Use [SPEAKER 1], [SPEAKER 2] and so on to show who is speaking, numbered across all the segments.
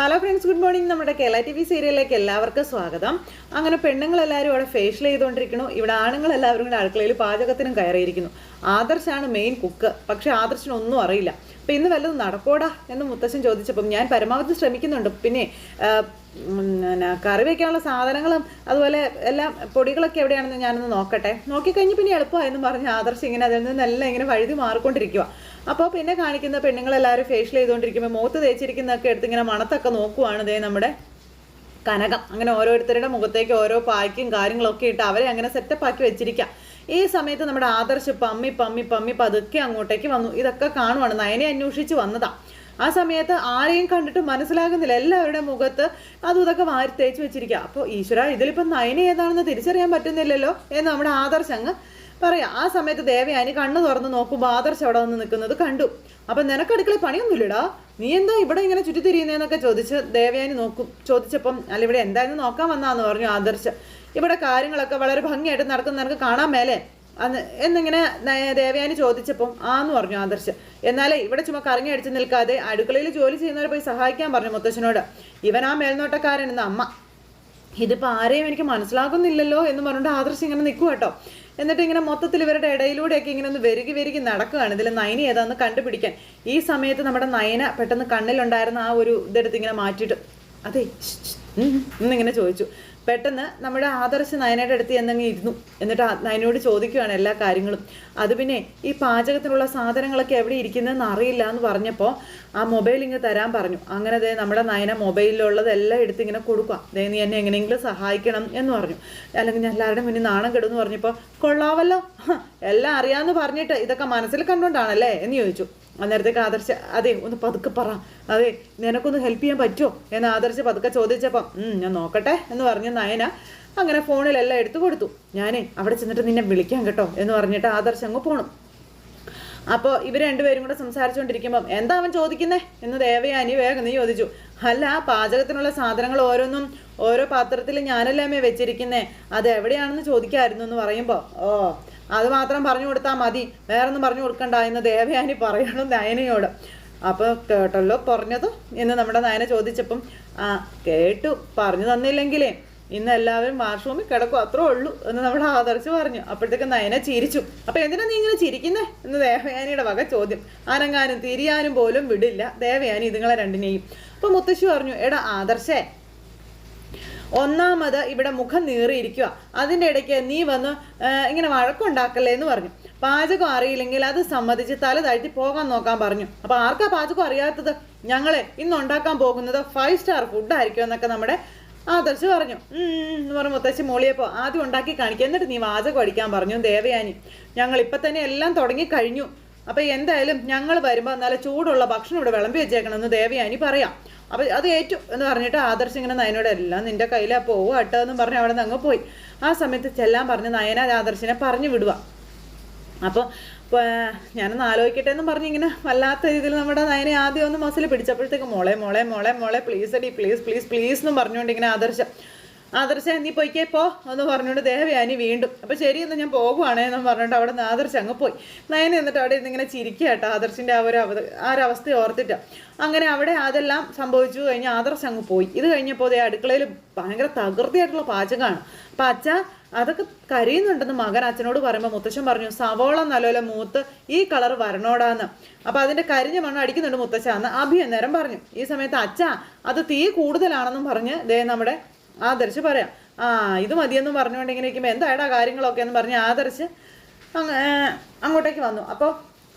[SPEAKER 1] Hello friends good morning നമ്മുടെ Kerala T V സീരിയലിലേക്ക് എല്ലാവർക്കും സ്വാഗതം. അങ്ങനെ പെണ്ണുങ്ങളെല്ലാവരും അവിടെ ഫേഷ്യൽ ചെയ്തുകൊണ്ടിരിക്കുന്നു. ഇവിടെ ആണുങ്ങൾ എല്ലാവരും കൂടെ അടുക്കളയിൽ പാചകത്തിനും കയറിയിരിക്കുന്നു. ആദർശാണ് മെയിൻ കുക്ക് പക്ഷേ ആദർശിനൊന്നും അറിയില്ല. അപ്പം ഇന്ന് വല്ലതും നടക്കോടാ എന്ന് മുത്തശ്ശൻ ചോദിച്ചപ്പം ഞാൻ പരമാവധി ശ്രമിക്കുന്നുണ്ട്. പിന്നെ പിന്നെ കറി വയ്ക്കാനുള്ള സാധനങ്ങളും അതുപോലെ എല്ലാം പൊടികളൊക്കെ എവിടെയാണെന്ന് ഞാനൊന്ന് നോക്കട്ടെ. നോക്കിക്കഴിഞ്ഞ് പിന്നെ എളുപ്പമായെന്ന് പറഞ്ഞ് ആദർശ് ഇങ്ങനെ അതിൽ നിന്നെല്ലാം ഇങ്ങനെ വഴുതി മാറിക്കൊണ്ടിരിക്കുക അപ്പോൾ പിന്നെ കാണിക്കുന്ന പെണ്ണുങ്ങളെല്ലാവരും ഫേഷ്യൽ ചെയ്തുകൊണ്ടിരിക്കുമ്പോൾ മുഖത്ത് തേച്ചിരിക്കുന്നതൊക്കെ എടുത്ത് ഇങ്ങനെ മണത്തൊക്കെ നോക്കുവാണ് ദേ നമ്മുടെ കനകം. അങ്ങനെ ഓരോരുത്തരുടെ മുഖത്തേക്ക് ഓരോ പായ്ക്കും കാര്യങ്ങളൊക്കെ ഇട്ട് അവരെ അങ്ങനെ സെറ്റപ്പ് ആക്കി വെച്ചിരിക്കാം. ഈ സമയത്ത് നമ്മുടെ ആദർശ് പമ്മി പമ്മി പമ്മി പതുക്കെ അങ്ങോട്ടേക്ക് വന്നു. ഇതൊക്കെ കാണുവാണ്. നയനെ അന്വേഷിച്ച് വന്നതാ. ആ സമയത്ത് ആരെയും കണ്ടിട്ട് മനസ്സിലാകുന്നില്ല. എല്ലാവരുടെ മുഖത്ത് അതും ഇതൊക്കെ വാരി തേച്ച് വെച്ചിരിക്കുക അപ്പോൾ ഈശ്വര ഇതിലിപ്പം നയന ഏതാണെന്ന് തിരിച്ചറിയാൻ പറ്റുന്നില്ലല്ലോ എന്ന് നമ്മുടെ ആദർശ് അങ്ങ് പറയാം ആ സമയത്ത് ദേവയാനി കണ്ണു തുറന്ന് നോക്കുമ്പോൾ ആദർശ് അവിടെ വന്ന് നിൽക്കുന്നത് കണ്ടു. അപ്പം നിനക്ക് അടുക്കളയിൽ പണിയൊന്നുമില്ലടാ? നീ എന്താ ഇവിടെ ഇങ്ങനെ ചുറ്റിത്തിരിയുന്നതെന്നൊക്കെ ചോദിച്ച് ദേവയാനി നോക്കും. ചോദിച്ചപ്പം അല്ല ഇവിടെ എന്തായാലും നോക്കാൻ വന്നാന്ന് പറഞ്ഞു ആദർശ. ഇവിടെ കാര്യങ്ങളൊക്കെ വളരെ ഭംഗിയായിട്ട് നടക്കുന്ന നിനക്ക് കാണാൻ മേലെ. അന്ന് എന്നിങ്ങനെ ദേവയാനി ചോദിച്ചപ്പം ആന്ന് പറഞ്ഞു ആദർശ്. എന്നാലേ ഇവിടെ ചുമ കറങ്ങി അടിച്ച് നിൽക്കാതെ അടുക്കളയിൽ ജോലി ചെയ്യുന്നവരെ പോയി സഹായിക്കാൻ പറഞ്ഞു മുത്തശ്ശനോട്. ഇവൻ ആ മേൽനോട്ടക്കാരൻ എന്ന അമ്മ. ഇതിപ്പോൾ ആരെയും എനിക്ക് മനസ്സിലാകുന്നില്ലല്ലോ എന്ന് പറഞ്ഞിട്ട് ആദർശ് ഇങ്ങനെ നിൽക്കുക കേട്ടോ എന്നിട്ട് ഇങ്ങനെ മൊത്തത്തിൽ ഇവരുടെ ഇടയിലൂടെയൊക്കെ ഇങ്ങനെ ഒന്ന് വെരുകി വെരുകി നടക്കുകയാണ്. ഇതിൽ നയന ഏതാന്ന് കണ്ടുപിടിക്കാൻ. ഈ സമയത്ത് നമ്മുടെ നയന പെട്ടെന്ന് കണ്ണിലുണ്ടായിരുന്ന ആ ഒരു ഇതെടുത്ത് ഇങ്ങനെ മാറ്റിയിട്ട് അതെ എന്നിങ്ങനെ ചോദിച്ചു. പെട്ടെന്ന് നമ്മുടെ ആദർശ നയനയുടെ അടുത്ത് എന്നങ്ങ് ഇരുന്നു. എന്നിട്ട് നയനോട് ചോദിക്കുകയാണ് എല്ലാ കാര്യങ്ങളും. അത് പിന്നെ ഈ പാചകത്തിനുള്ള സാധനങ്ങളൊക്കെ എവിടെ ഇരിക്കുന്നതെന്ന് അറിയില്ല എന്ന് പറഞ്ഞപ്പോൾ ആ മൊബൈൽ ഇങ്ങ് തരാൻ പറഞ്ഞു. അങ്ങനെ ദേ നമ്മുടെ നയന മൊബൈലിലുള്ളതെല്ലാം എടുത്ത് ഇങ്ങനെ കൊടുക്കുക ദേ നീ എന്നെ എങ്ങനെയെങ്കിലും സഹായിക്കണം എന്ന് പറഞ്ഞു. അല്ലെങ്കിൽ ഞാൻ എല്ലാവരുടെ മുന്നിൽ നാണം കെടുമെന്ന് പറഞ്ഞപ്പോൾ കൊള്ളാവല്ലോ. എല്ലാം അറിയാമെന്ന് പറഞ്ഞിട്ട് ഇതൊക്കെ മനസ്സിൽ കണ്ടുകൊണ്ടാണല്ലേ? എന്ന് ചോദിച്ചു. അന്നേരത്തേക്ക് ആദർശ അതെ ഒന്ന് പതുക്കെ പറ. അതെ നിനക്കൊന്ന് ഹെൽപ്പ് ചെയ്യാൻ പറ്റുമോ? എന്ന് ആദർശ പതുക്കെ ചോദിച്ചപ്പം ഞാൻ നോക്കട്ടെ എന്ന് പറഞ്ഞ് നയന അങ്ങനെ ഫോണിലെല്ലാം എടുത്തു കൊടുത്തു. ഞാനേ അവിടെ ചെന്നിട്ട് നിന്നെ വിളിക്കാം കേട്ടോ എന്ന് പറഞ്ഞിട്ട് ആദർശ് അങ്ങ് പോണം. അപ്പോൾ ഇവർ രണ്ടുപേരും കൂടെ സംസാരിച്ചുകൊണ്ടിരിക്കുമ്പം എന്താ അവൻ ചോദിക്കുന്നേ? എന്ന് ദേവയാനി വേഗം നീ ചോദിച്ചു. അല്ല പാചകത്തിനുള്ള സാധനങ്ങൾ ഓരോന്നും ഓരോ പാത്രത്തിൽ ഞാനല്ലേ വെച്ചിരിക്കുന്നേ? അത് എവിടെയാണെന്ന് ചോദിക്കായിരുന്നു എന്ന് പറയുമ്പോൾ ഓ അത് മാത്രം പറഞ്ഞു കൊടുത്താൽ മതി. വേറൊന്നും പറഞ്ഞു കൊടുക്കണ്ട എന്ന് ദേവയാനി പറയണം നയനയോട്. അപ്പോൾ കേട്ടല്ലോ പറഞ്ഞത് എന്ന് നമ്മുടെ നയന ചോദിച്ചപ്പം ആ കേട്ടു. പറഞ്ഞു തന്നില്ലെങ്കിലേ ഇന്ന് എല്ലാവരും വാഷ്റൂമിൽ കിടക്കും അത്രേ ഉള്ളൂ എന്ന് നമ്മൾ ആദർശ് പറഞ്ഞു. അപ്പോഴത്തേക്ക് നയന ചിരിച്ചു. അപ്പൊ എന്തിനാ നീ ഇങ്ങനെ ചിരിക്കുന്നേ? എന്ന് ദേവയാനിയുടെ വക ചോദ്യം. അനങ്ങാനും തിരിയാനും പോലും വിടില്ല. ദേവയാനി ഇതുങ്ങളെ രണ്ടിനെയും. അപ്പൊ മുത്തശ്ശി പറഞ്ഞു എടാ ആദർശേ ഒന്നാമത് ഇവിടെ മുഖം നീറിയിരിക്കുക. അതിന്റെ ഇടയ്ക്ക് നീ വന്ന് ഇങ്ങനെ വഴക്കുണ്ടാക്കല്ലേ എന്ന് പറഞ്ഞു. പാചകം അറിയില്ലെങ്കിൽ അത് സമ്മതിച്ച് തല താഴ്ത്തി പോകാൻ നോക്കാൻ പറഞ്ഞു. അപ്പോൾ ആർക്കാ പാചകം അറിയാത്തത്? ഞങ്ങളെ ഇന്ന് ഉണ്ടാക്കാൻ പോകുന്നത് ഫൈവ് സ്റ്റാർ ഫുഡ് ആയിരിക്കും എന്നൊക്കെ നമ്മുടെ ആദർശ് പറഞ്ഞു. എന്ന് പറഞ്ഞു മുത്തശ്ശി മോളിയപ്പോൾ ആദ്യം ഉണ്ടാക്കി കാണിക്കുക എന്നിട്ട് നീ വാചകം അടിക്കാൻ പറഞ്ഞു ദേവയാനി. ഞങ്ങൾ ഇപ്പം തന്നെ എല്ലാം തുടങ്ങി കഴിഞ്ഞു. അപ്പം എന്തായാലും ഞങ്ങൾ വരുമ്പോൾ നല്ല ചൂടുള്ള ഭക്ഷണം ഇവിടെ വിളമ്പി വെച്ചേക്കണമെന്ന് ദേവയാനി പറയാം. അപ്പൊ അത് ഏറ്റു എന്ന് പറഞ്ഞിട്ട് ആദർശ് ഇങ്ങനെ നയനോട് എല്ലാം നിന്റെ കയ്യിലാ പോവുക കേട്ടോ എന്ന് പറഞ്ഞ് അവിടെ നിന്ന് അങ്ങ് പോയി. ആ സമയത്ത് ചെല്ലാൻ പറഞ്ഞ് നയന ആദർശിനെ പറഞ്ഞു വിടുക. അപ്പോൾ ഞാനൊന്ന് ആലോചിക്കട്ടെ എന്ന് പറഞ്ഞ് ഇങ്ങനെ വല്ലാത്ത രീതിയിൽ നമ്മുടെ നയനെ ആദ്യം ഒന്ന് മസിൽ പിടിച്ചപ്പോഴത്തേക്ക് മോളെ മോളെ മോളെ മോളെ പ്ലീസ് അടി പ്ലീസ് പ്ലീസ് പ്ലീസ് എന്നും പറഞ്ഞുകൊണ്ട് ഇങ്ങനെ ആദർശം ആദർശ നീ പോയിക്കേ പോ എന്ന് പറഞ്ഞുകൊണ്ട് ദേവയാനി വീണ്ടും അപ്പോൾ ശരി ഞാൻ പോകുവാണേ എന്നും പറഞ്ഞിട്ട് അവിടെ നിന്ന് ആദർശ് അങ്ങ് പോയി. നയന എന്നിട്ട് അവിടെ ഇന്നിങ്ങനെ ചിരിക്കുക കേട്ടോ ആദർശിന്റെ ആ ഒരു അവ ആ അവസ്ഥ ഓർത്തിട്ട്. അങ്ങനെ അവിടെ അതെല്ലാം സംഭവിച്ചു കഴിഞ്ഞാൽ ആദർശ് അങ്ങ് പോയി. ഇത് കഴിഞ്ഞപ്പോൾ ദേ അടുക്കളയിൽ ഭയങ്കര തകൃതിയായിട്ടുള്ള പാചകമാണ് അപ്പം അച്ഛ അതൊക്കെ കരയുന്നുണ്ടെന്ന് മകൻ അച്ഛനോട് പറയുമ്പോൾ മുത്തശ്ശൻ പറഞ്ഞു സവോള നല്ലപോലെ മൂത്ത് ഈ കളർ വരണോടാന്ന്. അപ്പൊ അതിന്റെ കരിഞ്ഞ മണ്ണ് അടിക്കുന്നുണ്ട് മുത്തശ്ശ എന്ന് അഭി അന്നേരം പറഞ്ഞു. ഈ സമയത്ത് അച്ഛ അത് തീ കൂടുതലാണെന്നും പറഞ്ഞ് ദേ നമ്മുടെ ആദർശ് പറയാം. ആ ഇത് മതിയെന്നും പറഞ്ഞുകൊണ്ട് ഇങ്ങനെ എന്തായടാ കാര്യങ്ങളൊക്കെ എന്ന് പറഞ്ഞ് ആദർശ് അങ്ങ് അങ്ങോട്ടേക്ക് വന്നു. അപ്പോൾ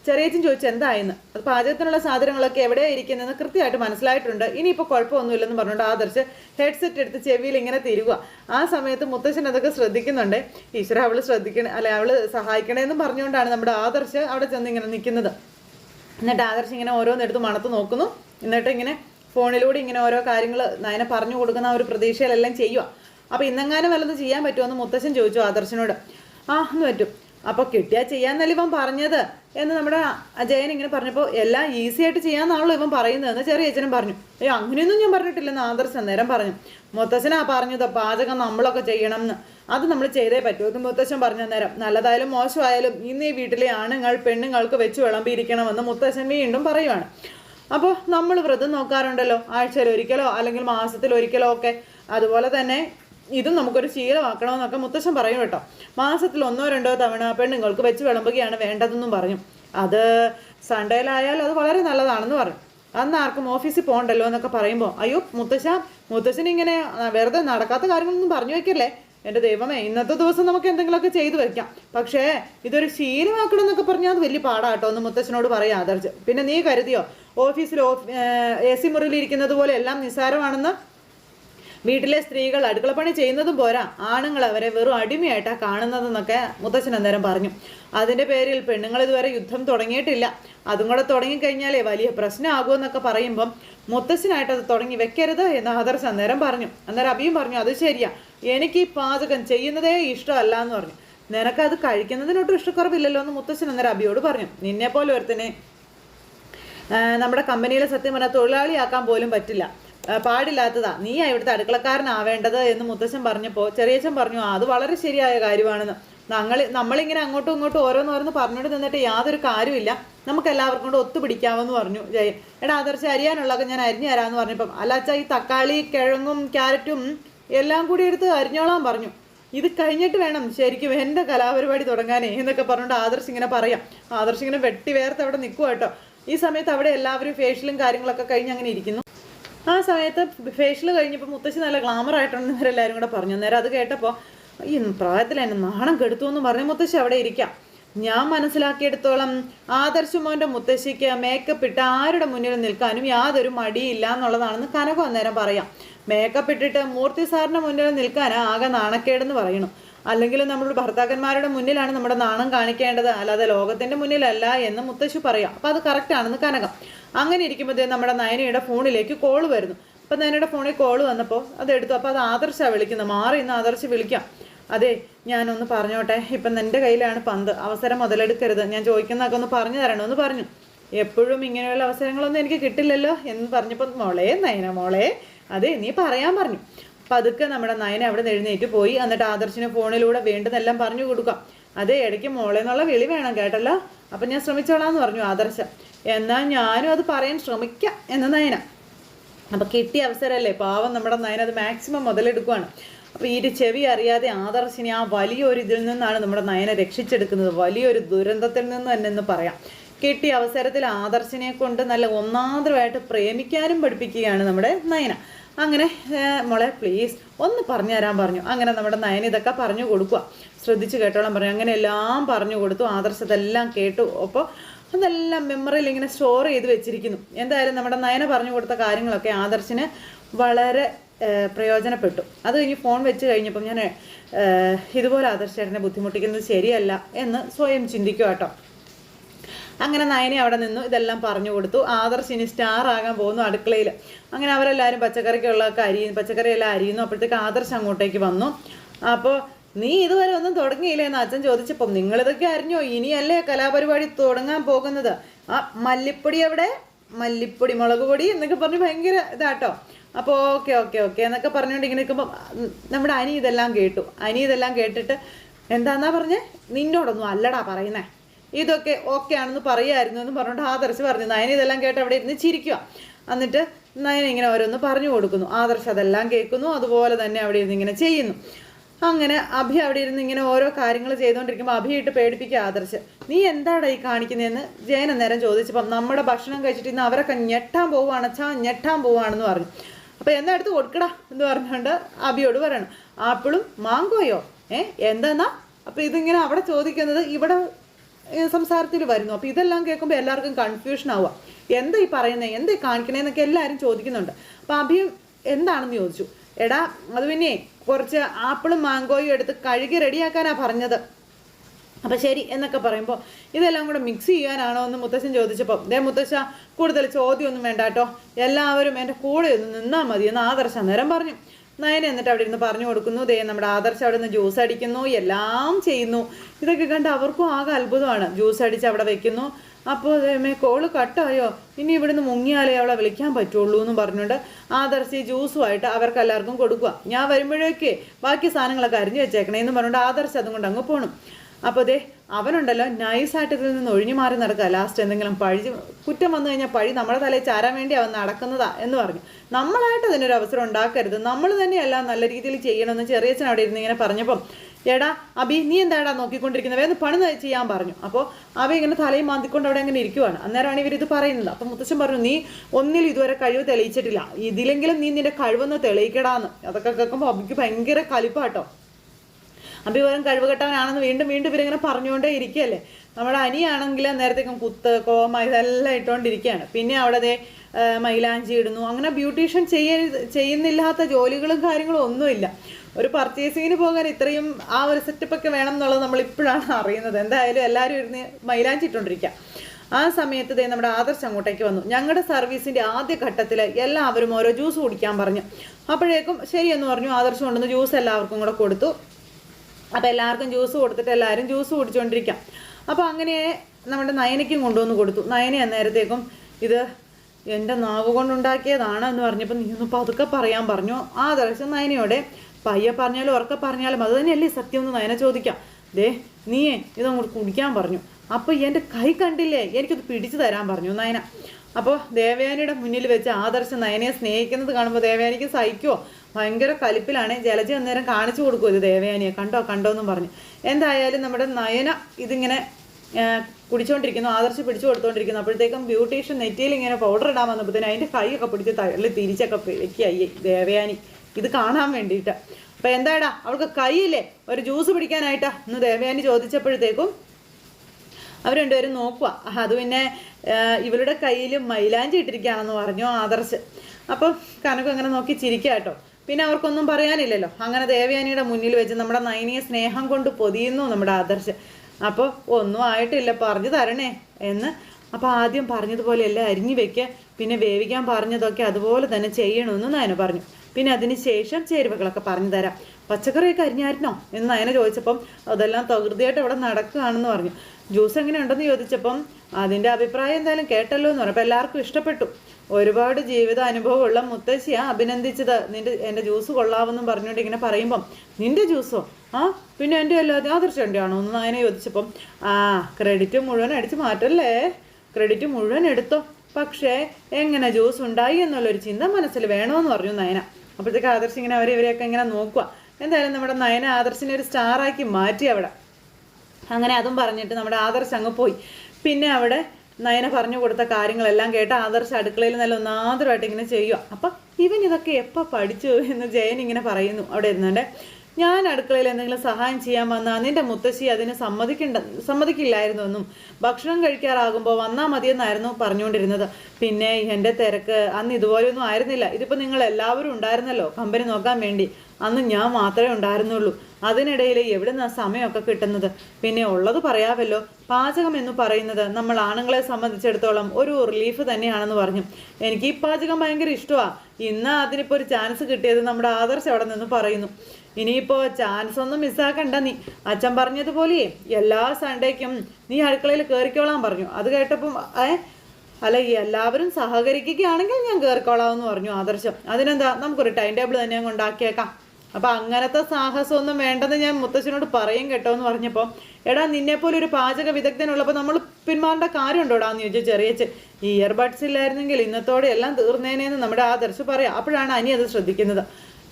[SPEAKER 1] ചെറിയച്ചൻ ചോദിച്ചു എന്തായെന്ന്? അത് പാചകത്തിനുള്ള സാധനങ്ങളൊക്കെ എവിടെ ഇരിക്കുന്നതെന്ന് കൃത്യമായിട്ട് മനസ്സിലായിട്ടുണ്ട്. ഇനിയിപ്പോൾ കുഴപ്പമൊന്നുമില്ലെന്ന് പറഞ്ഞുകൊണ്ട് ആദർശ് ഹെഡ്സെറ്റ് എടുത്ത് ചെവിയിൽ ഇങ്ങനെ തിരുവുക ആ സമയത്ത് മുത്തശ്ശൻ അതൊക്കെ ശ്രദ്ധിക്കുന്നുണ്ട്. ഈശ്വര അവൾ ശ്രദ്ധിക്കണേ അല്ലെ അവൾ സഹായിക്കണേന്നും പറഞ്ഞുകൊണ്ടാണ് നമ്മുടെ ആദർശ് അവിടെ ചെന്ന് ഇങ്ങനെ നിൽക്കുന്നത്. എന്നിട്ട് ആദർശ് ഇങ്ങനെ ഓരോന്നെടുത്ത് മണത്ത് നോക്കുന്നു. എന്നിട്ട് ഇങ്ങനെ ഫോണിലൂടെ ഇങ്ങനെ ഓരോ കാര്യങ്ങൾ നയനെ പറഞ്ഞു കൊടുക്കുന്ന ആ ഒരു പ്രതീക്ഷയിലെല്ലാം ചെയ്യുക. അപ്പോൾ ഇന്നെങ്ങാനും വല്ലതും ചെയ്യാൻ പറ്റുമോ എന്ന് മുത്തശ്ശൻ ചോദിച്ചു ആദർശനോട്. ആ എന്ന് പറ്റും. അപ്പോൾ കിട്ടിയാൽ ചെയ്യാന്നല്ല ഇവൻ പറഞ്ഞത്? എന്ന് നമ്മുടെ അജയൻ ഇങ്ങനെ പറഞ്ഞപ്പോൾ എല്ലാം ഈസി ആയിട്ട് ചെയ്യാന്നാണല്ലോ ഇവൻ പറയുന്നതെന്ന് ചെറിയ അച്ഛനും പറഞ്ഞു. അയ്യോ അങ്ങനെയൊന്നും ഞാൻ പറഞ്ഞിട്ടില്ലെന്ന് ആദർശ് നേരം പറഞ്ഞു. മുത്തശ്ശനാ പറഞ്ഞത് പാചകം നമ്മളൊക്കെ ചെയ്യണം എന്ന്. അത് നമ്മൾ ചെയ്തേ പറ്റൂ എന്ന് മുത്തശ്ശൻ പറഞ്ഞ നേരം നല്ലതായാലും മോശമായാലും ഇന്ന് ഈ വീട്ടിലെ ആണുങ്ങൾ പെണ്ണുങ്ങൾക്ക് വെച്ച് വിളമ്പിയിരിക്കണമെന്ന് മുത്തശ്ശൻ വീണ്ടും പറയുവാണ്. അപ്പോൾ നമ്മൾ വ്രതം നോക്കാറുണ്ടല്ലോ. ആഴ്ചയിൽ ഒരിക്കലോ അല്ലെങ്കിൽ മാസത്തിൽ ഒരിക്കലോ ഒക്കെ. അതുപോലെ തന്നെ ഇതും നമുക്കൊരു ശീലമാക്കണമെന്നൊക്കെ മുത്തശ്ശൻ പറയും കേട്ടോ. മാസത്തിൽ ഒന്നോ രണ്ടോ തവണ പെണ്ണുങ്ങൾക്ക് വെച്ച് വിളമ്പുകയാണ് വേണ്ടതെന്നും പറഞ്ഞു. അത് സൺഡേയിലായാൽ അത് വളരെ നല്ലതാണെന്ന് പറഞ്ഞു. അന്ന് ആർക്കും ഓഫീസിൽ പോകണ്ടല്ലോ എന്നൊക്കെ പറയുമ്പോൾ അയ്യോ മുത്തശ്ശ മുത്തശ്ശൻ ഇങ്ങനെ വെറുതെ നടക്കാത്ത കാര്യങ്ങളൊന്നും പറഞ്ഞു വെക്കല്ലേ? എന്റെ ദൈവമേ ഇന്നത്തെ ദിവസം നമുക്ക് എന്തെങ്കിലുമൊക്കെ ചെയ്തു വെക്കാം. പക്ഷേ ഇതൊരു ശീലമാക്കണം എന്നൊക്കെ പറഞ്ഞാൽ അത് വലിയ പാടാട്ടോ ഒന്ന് മുത്തച്ഛനോട് പറയാം ആദർശ്. പിന്നെ നീ കരുതിയോ ഓഫീസിൽ ഓഫ് എ സി മുറിയിൽ ഇരിക്കുന്നത് പോലെ എല്ലാം നിസ്സാരമാണെന്ന്? വീട്ടിലെ സ്ത്രീകൾ അടുക്കളപ്പണി ചെയ്യുന്നതും പോരാ. ആണുങ്ങൾ അവരെ വെറും അടിമയായിട്ടാണ് കാണുന്നതെന്നൊക്കെ മുത്തച്ഛൻ അന്നേരം പറഞ്ഞു. അതിന്റെ പേരിൽ പെണ്ണുങ്ങൾ ഇതുവരെ യുദ്ധം തുടങ്ങിയിട്ടില്ല. അതും കൂടെ തുടങ്ങിക്കഴിഞ്ഞാലേ വലിയ പ്രശ്നമാകുമെന്നൊക്കെ പറയുമ്പം മുത്തശ്ശനായിട്ട് അത് തുടങ്ങി വെക്കരുത് എന്ന് ആദർശ് അന്നേരം പറഞ്ഞു. അന്നേരം അഭിയും പറഞ്ഞു അത് ശരിയാ. എനിക്ക് ഈ പാചകം ചെയ്യുന്നതേ ഇഷ്ടമല്ല എന്ന് പറഞ്ഞു. നിനക്കത് കഴിക്കുന്നതിനൊട്ടും ഇഷ്ടക്കുറവില്ലല്ലോ എന്ന് മുത്തശ്ശൻ അന്നേരം അഭിയോട് പറഞ്ഞു. നിന്നെ പോലെ ഒരുത്തനെ നമ്മുടെ കമ്പനിയിലെ സത്യം പറഞ്ഞാൽ തൊഴിലാളിയാക്കാൻ പോലും പറ്റില്ല. പാടില്ലാത്തതാ. നീ ഇവിടുത്തെ അടുക്കളക്കാരനാവേണ്ടത് എന്ന് മുത്തശ്ശൻ പറഞ്ഞപ്പോൾ ചെറിയച്ഛൻ പറഞ്ഞു അത് വളരെ ശരിയായ കാര്യമാണെന്ന്. ഞങ്ങൾ നമ്മളിങ്ങനെ അങ്ങോട്ടും ഇങ്ങോട്ടും ഓരോന്നോരോന്ന് പറഞ്ഞോണ്ട് നിന്നിട്ട് യാതൊരു കാര്യമില്ല നമുക്ക് എല്ലാവർക്കും കൂടെ ഒത്തുപിടിക്കാമെന്ന് പറഞ്ഞു. ജയൻ എടാ ആദർശം അരിയാനുള്ളതൊക്കെ ഞാൻ അരിഞ്ഞു തരാമെന്ന് പറഞ്ഞപ്പം അല്ലാച്ച ഈ തക്കാളി കിഴങ്ങും ക്യാരറ്റും എല്ലാം കൂടി എടുത്ത് അരിഞ്ഞോളാൻ പറഞ്ഞു. ഇത് കഴിഞ്ഞിട്ട് വേണം ശരിക്കും എന്റെ കലാപരിപാടി തുടങ്ങാനേ എന്നൊക്കെ പറഞ്ഞുകൊണ്ട് ആദർശ് ഇങ്ങനെ പറയാം. ആദർശ് ഇങ്ങനെ വെട്ടി വേർത്ത് അവിടെ നിൽക്കുക കേട്ടോ. ഈ സമയത്ത് അവിടെ എല്ലാവരും ഫേഷ്യലും കാര്യങ്ങളൊക്കെ കഴിഞ്ഞ് അങ്ങനെ ഇരിക്കുന്നു. ആ സമയത്ത് ഫേഷ്യൽ കഴിഞ്ഞപ്പോൾ മുത്തശ്ശി നല്ല ഗ്ലാമർ ആയിട്ടുണ്ടെന്ന് എല്ലാവരും കൂടെ പറഞ്ഞു. നേരം അത് കേട്ടപ്പോൾ ഈ പ്രായത്തിൽ എന്നെ നാണം കെടുത്തു എന്ന് പറഞ്ഞ മുത്തശ്ശി അവിടെ ഇരിക്കാം. ഞാൻ മനസ്സിലാക്കിയെടുത്തോളം ആദർശ് മോന്റെ മുത്തശ്ശിക്ക് മേക്കപ്പ് ഇട്ട് ആരുടെ മുന്നിൽ നിൽക്കാനും യാതൊരു മടിയില്ല എന്നുള്ളതാണെന്ന് കനകം അന്നേരം പറയാം. മേക്കപ്പ് ഇട്ടിട്ട് മൂർത്തി സാറിന്റെ മുന്നിൽ നിൽക്കാൻ ആകെ നാണക്കേടെന്ന് പറയണം അല്ലെങ്കിൽ നമ്മൾ ഭർത്താക്കന്മാരുടെ മുന്നിലാണ് നമ്മുടെ നാണം കാണിക്കേണ്ടത്. അല്ലാതെ ലോകത്തിന്റെ മുന്നിലല്ല എന്ന് മുത്തശ്ശി പറയാം. അപ്പോൾ അത് കറക്റ്റാണെന്ന് കനകം അങ്ങനെ ഇരിക്കുമ്പോൾ നമ്മുടെ നയനയുടെ ഫോണിലേക്ക് കോൾ വരുന്നു. അപ്പം നയനയുടെ ഫോണിൽ കോൾ വന്നപ്പോൾ അത് എടുത്തു അപ്പോൾ അത് ആദർശാണ് വിളിക്കുന്നത് മാറി ഇന്ന് ആദർശ് വിളിക്കാം. അതെ ഞാനൊന്ന് പറഞ്ഞോട്ടെ. ഇപ്പം എന്റെ കയ്യിലാണ് പന്ത്. അവസരം മുതലെടുക്കരുത്. ഞാൻ ചോദിക്കുന്നതൊക്കെ ഒന്ന് പറഞ്ഞു തരണമെന്ന് പറഞ്ഞു. എപ്പോഴും ഇങ്ങനെയുള്ള അവസരങ്ങളൊന്നും എനിക്ക് കിട്ടില്ലല്ലോ എന്ന് പറഞ്ഞപ്പോൾ മോളെ നയന മോളെ അതെ നീ പറയാൻ പറഞ്ഞു. പതുക്കെ നമ്മുടെ നയന അവിടെ എഴുന്നേറ്റ് പോയി. എന്നിട്ട് ആദർശിന് ഫോണിലൂടെ വേണ്ടതെല്ലാം പറഞ്ഞു കൊടുക്കാം. അതെ ഇടയ്ക്ക് മോളെ എന്നുള്ള വിളി വേണം കേട്ടല്ലോ. അപ്പം ഞാൻ ശ്രമിച്ചോളാം എന്ന് പറഞ്ഞു ആദർശം. എന്നാൽ ഞാനും അത് പറയാൻ ശ്രമിക്കാം എന്ന് നയന. അപ്പം കിട്ടിയ അവസരമല്ലേ പാവം നമ്മുടെ നയന അത് മാക്സിമം മുതലെടുക്കുവാണ്. അപ്പോൾ ഈ ചെവി അറിയാതെ ആദർശിനെ ആ വലിയൊരു ഇതിൽ നിന്നാണ് നമ്മുടെ നയന രക്ഷിച്ചെടുക്കുന്നത്. വലിയൊരു ദുരന്തത്തിൽ നിന്ന് തന്നെ എന്ന് പറയാം. കിട്ടിയ അവസരത്തിൽ ആദർശിനെ കൊണ്ട് നല്ല ഒന്നാന്തരമായിട്ട് പ്രേമിക്കാനും പഠിപ്പിക്കുകയാണ് നമ്മുടെ നയന. അങ്ങനെ മോളെ പ്ലീസ് ഒന്ന് പറഞ്ഞു തരാൻ പറഞ്ഞു. അങ്ങനെ നമ്മുടെ നയന ഇതൊക്കെ പറഞ്ഞു കൊടുക്കുക ശ്രദ്ധിച്ച് കേട്ടോളാം പറഞ്ഞു. അങ്ങനെ എല്ലാം പറഞ്ഞു കൊടുത്തു. ആദർശത്തെല്ലാം കേട്ടു. അപ്പോൾ അതെല്ലാം മെമ്മറിയിൽ ഇങ്ങനെ സ്റ്റോർ ചെയ്ത് വെച്ചിരിക്കുന്നു. എന്തായാലും നമ്മുടെ നയന പറഞ്ഞു കൊടുത്ത കാര്യങ്ങളൊക്കെ ആദർശിന് വളരെ പ്രയോജനപ്പെട്ടു. അത് കഴിഞ്ഞ് ഫോൺ വെച്ച് കഴിഞ്ഞപ്പം ഞാൻ ഇതുപോലെ ആദർശേട്ടനെ ബുദ്ധിമുട്ടിക്കുന്നത് ശരിയല്ല എന്ന് സ്വയം ചിന്തിക്കുക കേട്ടോ. അങ്ങനെ നയനെ അവിടെ നിന്നു ഇതെല്ലാം പറഞ്ഞു കൊടുത്തു. ആദർശ് ഇനി സ്റ്റാർ ആകാൻ പോകുന്നു അടുക്കളയിൽ. അങ്ങനെ അവരെല്ലാവരും പച്ചക്കറിക്കുള്ളതൊക്കെ അരിയുന്നു പച്ചക്കറിയെല്ലാം അരിയുന്നു. അപ്പോഴത്തേക്ക് ആദർശ് അങ്ങോട്ടേക്ക് വന്നു. അപ്പോൾ നീ ഇതുവരെ ഒന്നും തുടങ്ങിയില്ലേ എന്ന് അച്ഛൻ ചോദിച്ചപ്പം നിങ്ങളിതൊക്കെ അറിഞ്ഞോ? ഇനിയല്ലേ കലാപരിപാടി തുടങ്ങാൻ പോകുന്നത്. ആ മല്ലിപ്പൊടി എവിടെ? മല്ലിപ്പൊടി മുളക് പൊടി എന്നൊക്കെ പറഞ്ഞ് ഭയങ്കര ഇതാട്ടോ. അപ്പോൾ ഓക്കെ ഓക്കെ ഓക്കെ എന്നൊക്കെ പറഞ്ഞുകൊണ്ട് ഇങ്ങനെ നിൽക്കുമ്പോൾ നമ്മുടെ അനി ഇതെല്ലാം കേട്ടു. അനി ഇതെല്ലാം കേട്ടിട്ട് എന്താന്നാ പറഞ്ഞേ? നിന്നോടൊന്നും അല്ലടാ പറയുന്നേ. ഇതൊക്കെ ഓക്കെ ആണെന്ന് പറയായിരുന്നു എന്ന് പറഞ്ഞുകൊണ്ട് ആദർശ് പറഞ്ഞു. നയന ഇതെല്ലാം കേട്ട് അവിടെ ഇരുന്ന് ചിരിക്കുക എന്നിട്ട് നയന ഇങ്ങനെ ഓരോന്ന് പറഞ്ഞു കൊടുക്കുന്നു. ആദർശ് അതെല്ലാം കേൾക്കുന്നു. അതുപോലെ തന്നെ അവിടെ ഇരുന്ന് ഇങ്ങനെ ചെയ്യുന്നു. അങ്ങനെ അഭി അവിടെ ഇരുന്ന് ഇങ്ങനെ ഓരോ കാര്യങ്ങൾ ചെയ്തുകൊണ്ടിരിക്കുമ്പോൾ അഭി ഇട്ട് പേടിപ്പിക്കുക ആദർശ്. നീ എന്താടാ ഈ കാണിക്കുന്നതെന്ന്? ജയൻ അന്നേരം ചോദിച്ചപ്പം നമ്മുടെ ഭക്ഷണം കഴിച്ചിട്ട് ഇന്ന് അവരൊക്കെ ഞെട്ടാൻ പോവുകയാണ് ചാ ഞെട്ടാൻ പോവുകയാണെന്ന് പറഞ്ഞു. അപ്പോൾ എന്താ എടുത്ത് കൊടുക്കടാ എന്ന് പറഞ്ഞുകൊണ്ട് അഭിയോട് പറയണം. ആപ്പിളും മാങ്കോയോ? ഏ എന്താന്നാ? അപ്പോൾ ഇതിങ്ങനെ അവിടെ ചോദിക്കുന്നത് ഇവിടെ സംസാരത്തിൽ വരുന്നു. അപ്പോൾ ഇതെല്ലാം കേൾക്കുമ്പോൾ എല്ലാവർക്കും കൺഫ്യൂഷൻ ആവുക. എന്താ ഈ പറയുന്നത് എന്താ കാണിക്കണേന്നൊക്കെ എല്ലാവരും ചോദിക്കുന്നുണ്ട്. അപ്പോൾ അഭി എന്താണെന്ന് ചോദിച്ചു? എടാ അത് പിന്നെ കുറച്ച് ആപ്പിളും മാങ്കോയും എടുത്ത് കഴുകി റെഡിയാക്കാനാണ് പറഞ്ഞത്. അപ്പം ശരി എന്നൊക്കെ പറയുമ്പോൾ ഇതെല്ലാം കൂടെ മിക്സ് ചെയ്യാനാണോ എന്ന് മുത്തശ്ശൻ ചോദിച്ചപ്പോൾ ദേ മുത്തശ്ശ കൂടുതൽ ചോദ്യമൊന്നും വേണ്ട കേട്ടോ എല്ലാവരും എന്റെ കൂടെ ഒന്ന് നിന്നാൽ മതി എന്ന് ആദർശ നേരം പറഞ്ഞു. നയന എന്നിട്ട് അവിടെ ഇരുന്ന് പറഞ്ഞു കൊടുക്കുന്നു. ദേ നമ്മുടെ ആദർശ് അവിടെ നിന്ന് ജ്യൂസ് അടിക്കുന്നു. എല്ലാം ചെയ്യുന്നു. ഇതൊക്കെ കണ്ട് അവർക്കും ആകെ അത്ഭുതമാണ്. ജ്യൂസ് അടിച്ച് അവിടെ വെക്കുന്നു. അപ്പോൾ അതേമേ കോൾ കട്ടായോ ഇനി ഇവിടുന്ന് മുങ്ങിയാലേ അവളെ വിളിക്കാൻ പറ്റുള്ളൂ എന്ന് പറഞ്ഞുകൊണ്ട് ആദർശി ജ്യൂസുമായിട്ട് അവർക്ക് എല്ലാവർക്കും കൊടുക്കുക ഞാൻ വരുമ്പോഴേക്കേ ബാക്കി സാധനങ്ങളൊക്കെ അരിഞ്ഞു വെച്ചേക്കണേ എന്ന് പറഞ്ഞുകൊണ്ട് ആദർശ് അതും കൊണ്ട് അങ്ങ് പോകണം അപ്പോൾ ദേ അവനുണ്ടല്ലോ നൈസായിട്ട് ഇതിൽ നിന്ന് ഒഴിഞ്ഞു മാറി നടക്കുക. ലാസ്റ്റ് എന്തെങ്കിലും പഴി കുറ്റം വന്നു കഴിഞ്ഞാൽ പഴി നമ്മുടെ തലയിൽ ചാരാൻ വേണ്ടി അവൻ നടക്കുന്നതാ എന്ന് പറഞ്ഞു. നമ്മളായിട്ട് അതിനൊരു അവസരം ഉണ്ടാക്കരുത്. നമ്മൾ തന്നെയല്ല നല്ല രീതിയിൽ ചെയ്യണമെന്ന് ചെറിയച്ഛൻ അവിടെ ഇരുന്ന് ഇങ്ങനെ പറഞ്ഞപ്പം എടാ അബി നീ എന്താടാ നോക്കിക്കൊണ്ടിരിക്കുന്നത് വേഗം പണി ചെയ്യാൻ പറഞ്ഞു. അപ്പോൾ അബി ഇങ്ങനെ തലയും മാന്തിക്കൊണ്ട് അവിടെ അങ്ങനെ ഇരിക്കുവാണ്. അന്നേരമാണ് ഇവരിത് പറയുന്നത്. അപ്പം മുത്തച്ഛൻ പറഞ്ഞു നീ ഒന്നിൽ ഇതുവരെ കഴിവ് തെളിയിച്ചിട്ടില്ല. ഇതിലെങ്കിലും നീ നിന്റെ കഴിവൊന്ന് തെളിയിക്കടാന്ന്. അതൊക്കെ കേൾക്കുമ്പോൾ അബിക്ക് ഭയങ്കര കലിപ്പാട്ടോ. അപ്പൊ ഇവരും കഴിവുകെട്ടവനാണെന്ന് വീണ്ടും വീണ്ടും ഇവരിങ്ങനെ പറഞ്ഞുകൊണ്ടേ ഇരിക്കുകയല്ലേ? നമ്മുടെ അനിയാണെങ്കിൽ നേരത്തേക്കും കുത്ത് കോമ ഇതെല്ലാം ഇട്ടുകൊണ്ടിരിക്കുകയാണ് പിന്നെ അവിടെ ദേ മൈലാഞ്ചി ഇടുന്നു. അങ്ങനെ ബ്യൂട്ടീഷ്യൻ ചെയ്യ ചെയ്യുന്നില്ലാത്ത ജോലികളും കാര്യങ്ങളും ഒന്നുമില്ല. ഒരു പർച്ചേസിങ്ങിന് പോകാൻ ഇത്രയും ആ ഒരു സെറ്റപ്പ് ഒക്കെ വേണം എന്നുള്ളത് നമ്മൾ ഇപ്പോഴാണ് അറിയുന്നത്. എന്തായാലും എല്ലാവരും ഇരുന്ന് മൈലാഞ്ചി ഇട്ടുകൊണ്ടിരിക്കുക ആ സമയത്ത് ദേ നമ്മുടെ ആദർശ് അങ്ങോട്ടേക്ക് വന്നു. ഞങ്ങളുടെ സർവീസിന്റെ ആദ്യ ഘട്ടത്തിൽ എല്ലാവരും ഓരോ ജ്യൂസ് കുടിക്കാൻ പറഞ്ഞു. അപ്പോഴേക്കും ശരിയെന്ന് പറഞ്ഞു. ആദർശ് കൊണ്ടുവന്ന് ജ്യൂസ് എല്ലാവർക്കും കൂടെ കൊടുത്തു. അപ്പോൾ എല്ലാവർക്കും ജ്യൂസ് കൊടുത്തിട്ട് എല്ലാവരും ജ്യൂസ് കുടിച്ചുകൊണ്ടിരിക്കാം അപ്പോൾ അങ്ങനെ നമ്മുടെ നയനയ്ക്കും കൊണ്ടുവന്ന് കൊടുത്തു. നയന അന്നേരത്തേക്കും ഇത് എന്റെ നാവ് കൊണ്ടുണ്ടാക്കിയതാണ് എന്ന് പറഞ്ഞപ്പോൾ നീ ഒന്ന് പതുക്കെ പറയാൻ പറഞ്ഞു. ആ ദിവസം നയനയോടെ പയ്യെ പറഞ്ഞാലും ഉറക്കെ പറഞ്ഞാലും അത് തന്നെയല്ലേ സത്യം എന്ന് നയന ചോദിക്കാം. ദേ നീയേ ഇതങ്ങോട്ട് കുടിക്കാൻ പറഞ്ഞു. അപ്പോൾ എന്റെ കൈ കണ്ടില്ലേ? എനിക്കത് പിടിച്ചു തരാൻ പറഞ്ഞു നയന. അപ്പോൾ ദേവയാനിയുടെ മുന്നിൽ വെച്ച് ആദർശം നയനയെ സ്നേഹിക്കുന്നത് കാണുമ്പോൾ ദേവയാനിക്ക് സഹിക്കുമോ ഭയങ്കര കലിപ്പിലാണ്. ജലജ അന്നേരം കാണിച്ചു കൊടുക്കും ഇത് ദേവയാനിയെ? കണ്ടോ? കണ്ടോ എന്നും പറഞ്ഞു. എന്തായാലും നമ്മുടെ നയന ഇതിങ്ങനെ കുടിച്ചുകൊണ്ടിരിക്കുന്നു ആദർശ് പിടിച്ചു കൊടുത്തുകൊണ്ടിരിക്കുന്നു അപ്പോഴത്തേക്കും ബ്യൂട്ടീഷ്യൻ നെറ്റിയിൽ ഇങ്ങനെ പൗഡർ ഇടാൻ വന്നപ്പോഴത്തേനും അതിന്റെ കൈയൊക്കെ പിടിച്ച് തള്ളി തിരിച്ചൊക്കെ പിഴയ്ക്കായി ദേവയാനി ഇത് കാണാൻ വേണ്ടിയിട്ട്. അപ്പോൾ എന്താടാ അവൾക്ക് കൈയില്ലേ? ഒരു ജ്യൂസ് പിടിക്കാനായിട്ടാ? ഇന്ന് ദേവയാനി ചോദിച്ചപ്പോഴത്തേക്കും അവർ രണ്ടുപേരും നോക്കുക അത് പിന്നെ ഇവരുടെ കയ്യിൽ മൈലാഞ്ചി ഇട്ടിരിക്കുകയാണെന്ന് പറഞ്ഞു ആദർശ്. അപ്പം കനകം അങ്ങനെ നോക്കി ചിരിക്കുക കേട്ടോ. പിന്നെ അവർക്കൊന്നും പറയാനില്ലല്ലോ. അങ്ങനെ ദേവയാനിയുടെ മുന്നിൽ വെച്ച് നമ്മുടെ നയനീയ സ്നേഹം കൊണ്ട് പൊതിയുന്നു നമ്മുടെ ആദർശ്. അപ്പോൾ ഒന്നും ആയിട്ടില്ല പറഞ്ഞു തരണേ എന്ന് അപ്പോൾ ആദ്യം പറഞ്ഞതുപോലെ എല്ലാം അരിഞ്ഞു വെക്കുക. പിന്നെ വേവിക്കാൻ പറഞ്ഞതൊക്കെ അതുപോലെ തന്നെ ചെയ്യണമെന്ന് നയന പറഞ്ഞു. പിന്നെ അതിന് ശേഷം ചേരുവകളൊക്കെ പറഞ്ഞു തരാം. പച്ചക്കറിയൊക്കെ അരിഞ്ഞായിരുന്നോ? എന്ന് നയന ചോദിച്ചപ്പം അതെല്ലാം തകൃതിയായിട്ട് അവിടെ നടക്കുകയാണെന്ന് പറഞ്ഞു. ജ്യൂസ് എങ്ങനെ ഉണ്ടെന്ന് ചോദിച്ചപ്പം അതിന്റെ അഭിപ്രായം എന്തായാലും കേട്ടല്ലോ എന്ന് പറഞ്ഞപ്പോൾ എല്ലാവർക്കും ഇഷ്ടപ്പെട്ടു. ഒരുപാട് ജീവിത അനുഭവമുള്ള മുത്തശ്ശിയാ അഭിനന്ദിച്ചത്. നിന്റെ എന്റെ ജ്യൂസ് കൊള്ളാമെന്നും പറഞ്ഞുകൊണ്ട് ഇങ്ങനെ പറയുമ്പം നിന്റെ ജ്യൂസോ ആ പിന്നെ എന്റെ അല്ലാതെ ആദർശന്റെ ആണോ? എന്ന് നയന ചോദിച്ചപ്പം ആ ക്രെഡിറ്റ് മുഴുവൻ അടിച്ച് മാറ്റല്ലേ? ക്രെഡിറ്റ് മുഴുവൻ എടുത്തോ? പക്ഷേ എങ്ങനെ ജ്യൂസ് ഉണ്ടായി എന്നുള്ളൊരു ചിന്ത മനസ്സിൽ വേണമെന്ന് പറഞ്ഞു നയന. അപ്പോഴത്തേക്ക് ആദർശ് ഇങ്ങനെ അവരെ ഇവരെയൊക്കെ ഇങ്ങനെ നോക്കുക എന്തായാലും നമ്മുടെ നയന ആദർശിനെ ഒരു സ്റ്റാറാക്കി മാറ്റി അവിടെ. അങ്ങനെ അതും പറഞ്ഞിട്ട് നമ്മുടെ ആദർശ് അങ്ങ് പോയി. പിന്നെ അവിടെ നയന പറഞ്ഞു കൊടുത്ത കാര്യങ്ങളെല്ലാം കേട്ട് ആദർശ് അടുക്കളയിൽ നല്ല ഒന്നാന്തരമായിട്ട് ഇങ്ങനെ ചെയ്യുക അപ്പം ഇവൻ ഇതൊക്കെ എപ്പോൾ പഠിച്ചു എന്ന് ജയൻ ഇങ്ങനെ പറയുന്നു. അവിടെ ഇരുന്നുണ്ട് ഞാൻ അടുക്കളയിൽ എന്തെങ്കിലും സഹായം ചെയ്യാൻ വന്നാൽ നിന്റെ മുത്തശ്ശി അതിന് സമ്മതിക്കണ്ട സമ്മതിക്കില്ലായിരുന്നു എന്നും ഭക്ഷണം കഴിക്കാറാകുമ്പോൾ വന്നാൽ മതിയെന്നായിരുന്നു പറഞ്ഞുകൊണ്ടിരുന്നത്. പിന്നെ എന്റെ തിരക്ക് അന്ന് ഇതുപോലെയൊന്നും ആയിരുന്നില്ല. ഇതിപ്പോൾ നിങ്ങൾ എല്ലാവരും ഉണ്ടായിരുന്നല്ലോ. കമ്പനി നോക്കാൻ വേണ്ടി. അന്ന് ഞാൻ മാത്രമേ ഉണ്ടായിരുന്നുള്ളൂ. അതിനിടയിൽ എവിടെ നിന്നാണ് സമയമൊക്കെ കിട്ടുന്നത്? പിന്നെ ഉള്ളത് പറയാമല്ലോ. പാചകം എന്ന് പറയുന്നത് നമ്മൾ ആണുങ്ങളെ സംബന്ധിച്ചിടത്തോളം ഒരു റിലീഫ് തന്നെയാണെന്ന് പറഞ്ഞു. എനിക്ക് ഈ പാചകം ഭയങ്കര ഇഷ്ടമാണ് ഇന്ന് അതിനിപ്പോൾ ഒരു ചാൻസ് കിട്ടിയത് നമ്മുടെ ആദർശ് അവിടെ നിന്ന് പറയുന്നു. ഇനിയിപ്പോൾ ചാൻസ് ഒന്നും മിസ്സാക്കണ്ട നീ. അച്ഛൻ പറഞ്ഞതുപോലെ എല്ലാ സൺഡേക്കും നീ അടുക്കളയിൽ കയറിക്കോളാൻ പറഞ്ഞു. അത് കേട്ടപ്പം ഏ? അല്ല എല്ലാവരും സഹകരിക്കുകയാണെങ്കിൽ ഞാൻ കയറിക്കോളാം എന്ന് പറഞ്ഞു ആദർശം. അതിനെന്താ? നമുക്കൊരു ടൈം ടേബിൾ തന്നെ അങ്ങ് ഉണ്ടാക്കിയേക്കാം. അപ്പൊ അങ്ങനത്തെ സാഹസമൊന്നും വേണ്ടെന്ന് ഞാൻ മുത്തശ്ശനോട് പറയും കേട്ടോ എന്ന് പറഞ്ഞപ്പോൾ എടാ നിന്നെപ്പോലെ ഒരു പാചക വിദഗ്ധനുള്ളപ്പോൾ നമ്മൾ പിന്മാറേണ്ട കാര്യമുണ്ടോടാ എന്ന് ചോദിച്ചു ചെറിയച്ച് ഈ ഇയർബഡ്സ് ഇല്ലായിരുന്നെങ്കിൽ ഇന്നത്തോടെ എല്ലാം തീർന്നേനേന്ന് നമ്മുടെ ആദർശ് പറയാം. അപ്പോഴാണ് അനി അത് ശ്രദ്ധിക്കുന്നത്.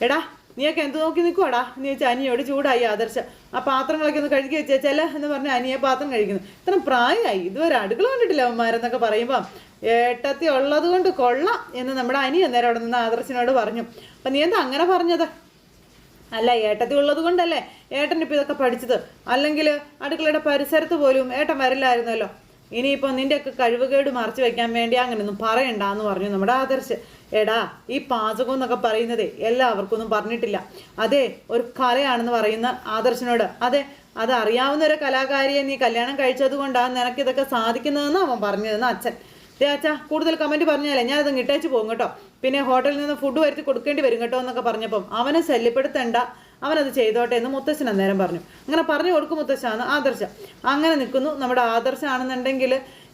[SPEAKER 1] എടാ നീയൊക്കെ എന്ത് നോക്കി നിൽക്കുവാടാ എന്ന് ചോദിച്ചാൽ അനിയോട് ചൂടായി ആദർശ. ആ പാത്രങ്ങളൊക്കെ ഒന്ന് കഴുകി വെച്ചേച്ചല്ല എന്ന് പറഞ്ഞ് അനിയെ പാത്രം കഴിക്കുന്നു ഇത്ര പ്രായമായി? ഇതുവരെ അടുക്കള കണ്ടിട്ടില്ല അവന്മാരെന്നൊക്കെ പറയുമ്പോൾ ഏട്ടത്തി ഉള്ളത് കൊണ്ട് കൊള്ളാം എന്ന് നമ്മുടെ അനി അന്നേരം അവിടെ നിന്ന് ആദർശിനോട് പറഞ്ഞു. അപ്പം നീ എന്താ അങ്ങനെ പറഞ്ഞത്? അല്ല ഏട്ടത്തി ഉള്ളത് കൊണ്ടല്ലേ? ഏട്ടൻ ഇപ്പം ഇതൊക്കെ പഠിച്ചത്. അല്ലെങ്കിൽ അടുക്കളയുടെ പരിസരത്ത് പോലും ഏട്ടൻ വരില്ലായിരുന്നല്ലോ. ഇനിയിപ്പോൾ നിന്റെയൊക്കെ കഴിവുകേട് മറച്ചു വെക്കാൻ വേണ്ടി അങ്ങനെയൊന്നും പറയണ്ട എന്ന് പറഞ്ഞു നമ്മുടെ ആദർശ്. എടാ ഈ പാചകം എന്നൊക്കെ പറയുന്നതേ എല്ലാവർക്കും ഒന്നും പറഞ്ഞിട്ടില്ല. അതെ ഒരു കലയാണെന്ന് പറയുന്ന ആദർശനോട്. അതെ അത് അറിയാവുന്ന ഒരു കലാകാരിയെ നീ കല്യാണം കഴിച്ചത് കൊണ്ടാണ് നിനക്കിതൊക്കെ സാധിക്കുന്നതെന്ന് അവൻ പറഞ്ഞതെന്ന് അച്ഛൻ. ദേ അച്ഛാ കൂടുതൽ കമന്റ് പറഞ്ഞാലേ? ഞാനത് ഇട്ടേച്ച് പോകും കേട്ടോ. പിന്നെ ഹോട്ടലിൽ നിന്ന് ഫുഡ് വരുത്തി കൊടുക്കേണ്ടി വരും കേട്ടോ എന്നൊക്കെ പറഞ്ഞപ്പം അവനെ ശല്യപ്പെടുത്തേണ്ട അവനത് ചെയ്തോട്ടെ എന്ന് മുത്തശ്ശൻ അന്നേരം പറഞ്ഞു. അങ്ങനെ പറഞ്ഞു കൊടുക്കും മുത്തശ്ശാന്ന് ആദർശ. അങ്ങനെ നിൽക്കുന്നു. നമ്മുടെ ആദർശാണെന്നുണ്ടെങ്കിൽ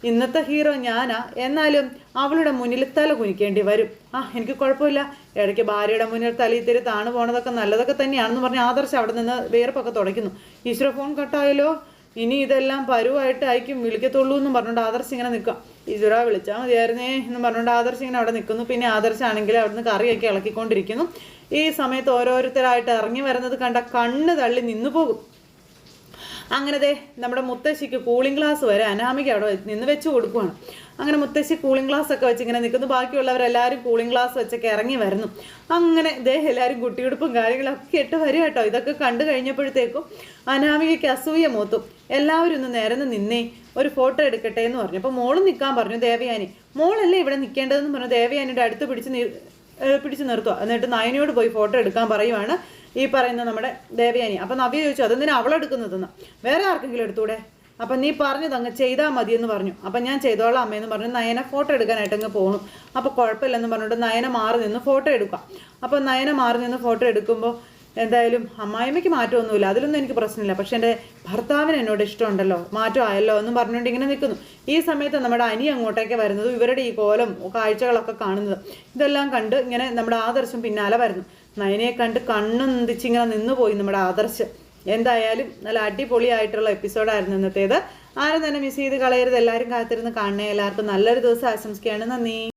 [SPEAKER 1] ഇന്നത്തെ ഹീറോ ഞാനാ. എന്നാലും അവളുടെ മുന്നിൽ തല കുനിക്കേണ്ടി വരും. ആ എനിക്ക് കുഴപ്പമില്ല. ഇടയ്ക്ക് ഭാര്യയുടെ മുന്നിൽ തലയിത്തിരി താണു പോണതൊക്കെ നല്ലതൊക്കെ തന്നെയാണെന്ന് പറഞ്ഞ് ആദർശം അവിടെ നിന്ന് വേർപ്പൊക്കെ തുടയ്ക്കുന്നു. ഈശ്വര ഫോൺ കട്ടായാലോ ഇനി ഇതെല്ലാം പരുവായിട്ടായിരിക്കും വിളിക്കത്തുള്ളൂ എന്നും പറഞ്ഞുകൊണ്ട് ആദർശ് ഇങ്ങനെ നിൽക്കാം ഈശ്വര വിളിച്ചാൽ മതിയായിരുന്നേ എന്ന് പറഞ്ഞുകൊണ്ട് ആദർശ് ഇങ്ങനെ അവിടെ നിൽക്കുന്നു. പിന്നെ ആദർശാണെങ്കിൽ അവിടുന്ന് കറിയൊക്കെ ഇളക്കിക്കൊണ്ടിരിക്കുന്നു. ഈ സമയത്ത് ഓരോരുത്തരായിട്ട് ഇറങ്ങി വരുന്നത് കണ്ട കണ്ണ് തള്ളി നിന്നു പോകും. അങ്ങനത്തെ നമ്മുടെ മുത്തശ്ശിക്ക് കൂളിംഗ് ഗ്ലാസ് വരെ അനാമിക അവിടെ നിന്ന് വെച്ച് കൊടുക്കുവാണ്. അങ്ങനെ മുത്തശ്ശി കൂളിംഗ് ഗ്ലാസ് ഒക്കെ വെച്ച് ഇങ്ങനെ നിൽക്കുന്നു. ബാക്കിയുള്ളവരെല്ലാവരും കൂളിംഗ് ഗ്ലാസ് വെച്ചൊക്കെ ഇറങ്ങി വരുന്നു. അങ്ങനെ ദേ എല്ലാവരും കുട്ടിയുടുപ്പും കാര്യങ്ങളൊക്കെ ഇട്ട് വരും കേട്ടോ. ഇതൊക്കെ കണ്ടു കഴിഞ്ഞപ്പോഴത്തേക്കും അനാമികയ്ക്ക് അസൂയ മൂത്തും. എല്ലാവരും ഒന്ന് നേരെ നിന്നേ ഒരു ഫോട്ടോ എടുക്കട്ടെ എന്ന് പറഞ്ഞു. അപ്പോൾ മോൾ നിൽക്കാൻ പറഞ്ഞു ദേവയാനി മോളല്ലേ ഇവിടെ നിൽക്കേണ്ടതെന്ന് പറഞ്ഞു. ദേവയാനിയുടെ അടുത്ത് പിടിച്ച് പിടിച്ച് നിർത്തുക എന്നിട്ട് നയനയോട് പോയി ഫോട്ടോ എടുക്കാൻ പറയുവാണ് ഈ പറയുന്ന നമ്മുടെ ദേവയാനി. അപ്പം നവ്യ ചോദിച്ചു അതെന്തിനാ അവളെടുക്കുന്നതെന്ന് വേറെ ആർക്കെങ്കിലും എടുത്തൂടെ? അപ്പം നീ പറഞ്ഞത് അങ്ങ് ചെയ്താൽ മതി എന്ന് പറഞ്ഞു. അപ്പം ഞാൻ ചെയ്തോളാം അമ്മയെന്ന് പറഞ്ഞു നയന ഫോട്ടോ എടുക്കാനായിട്ട് അങ്ങ് പോകണം അപ്പോൾ കുഴപ്പമില്ലെന്ന് പറഞ്ഞിട്ട് നയന മാറി നിന്ന് ഫോട്ടോ എടുക്കാം അപ്പോൾ നയന മാറി നിന്ന് ഫോട്ടോ എടുക്കുമ്പോൾ എന്തായാലും അമ്മായിമ്മയ്ക്ക് മാറ്റമൊന്നുമില്ല. അതിലൊന്നും എനിക്ക് പ്രശ്നമില്ല. പക്ഷെ എന്റെ ഭർത്താവിന് എന്നോട് ഇഷ്ടമുണ്ടല്ലോ. മാറ്റം ആയല്ലോ എന്നും പറഞ്ഞുകൊണ്ട് ഇങ്ങനെ നിൽക്കുന്നു. ഈ സമയത്ത് നമ്മുടെ അനി അങ്ങോട്ടേക്ക് വരുന്നതും ഇവരുടെ ഈ കോലം കാഴ്ചകളൊക്കെ കാണുന്നത് ഇതെല്ലാം കണ്ട് ഇങ്ങനെ നമ്മുടെ ആദർശം പിന്നാലെ വരുന്നു. നയനയെ കണ്ട് കണ്ണൊന്നിച്ച് ഇങ്ങനെ നിന്നുപോയി നമ്മുടെ ആദർശം. എന്തായാലും നല്ല അടിപൊളിയായിട്ടുള്ള എപ്പിസോഡായിരുന്നു ഇന്നത്തേത്. ആരും തന്നെ മിസ് ചെയ്ത് കളയരുത്. എല്ലാവരും കാത്തിരുന്ന് കാണണേ. എല്ലാവർക്കും നല്ലൊരു ദിവസം ആശംസിക്കുകയാണ്. നന്ദി.